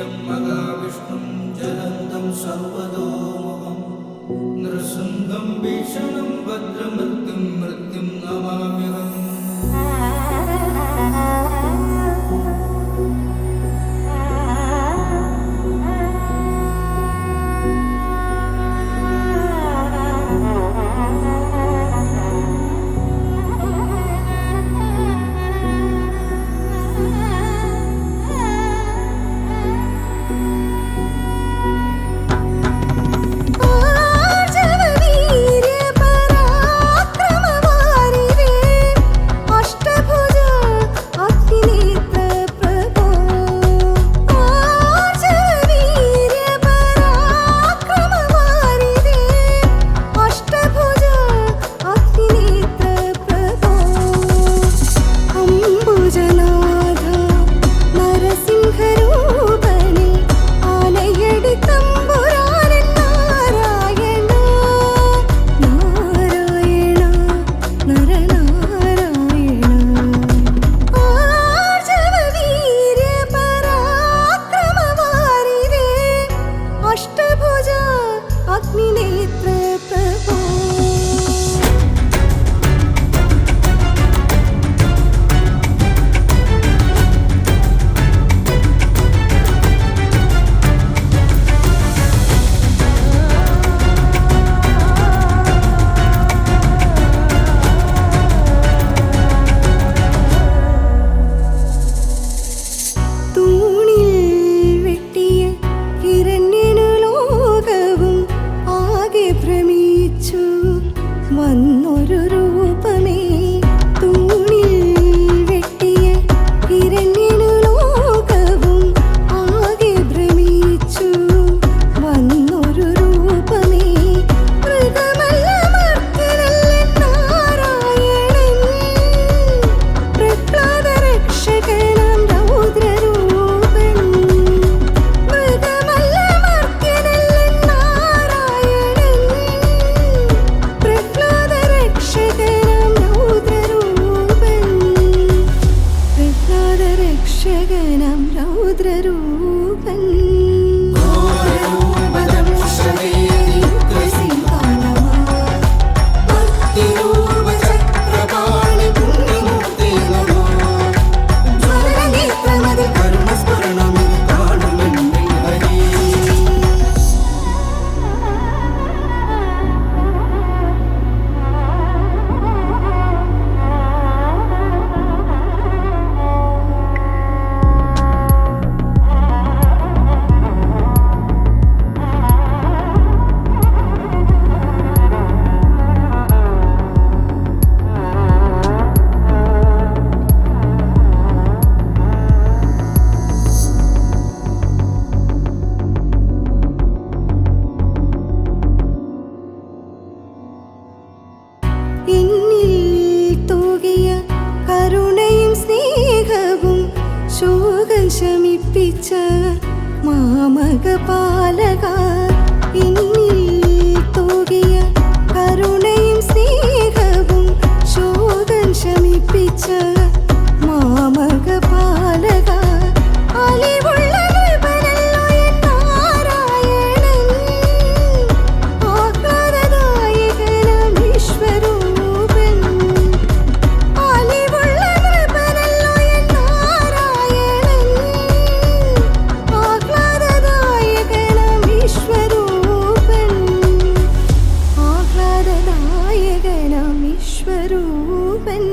യജ്ഞം മഹാവിഷ്ണും ജലന്തം സർവതോമുഖം. നൃസൃംഗം ഭീഷണം ഭദ്രമൃത്യും മൃത്യും നമാമി വന്നൊരു Peru. ശമിപ്പിച്ച മാമക പാലക ആഹ്ലാദദായകനാം വിശ്വരൂപൻ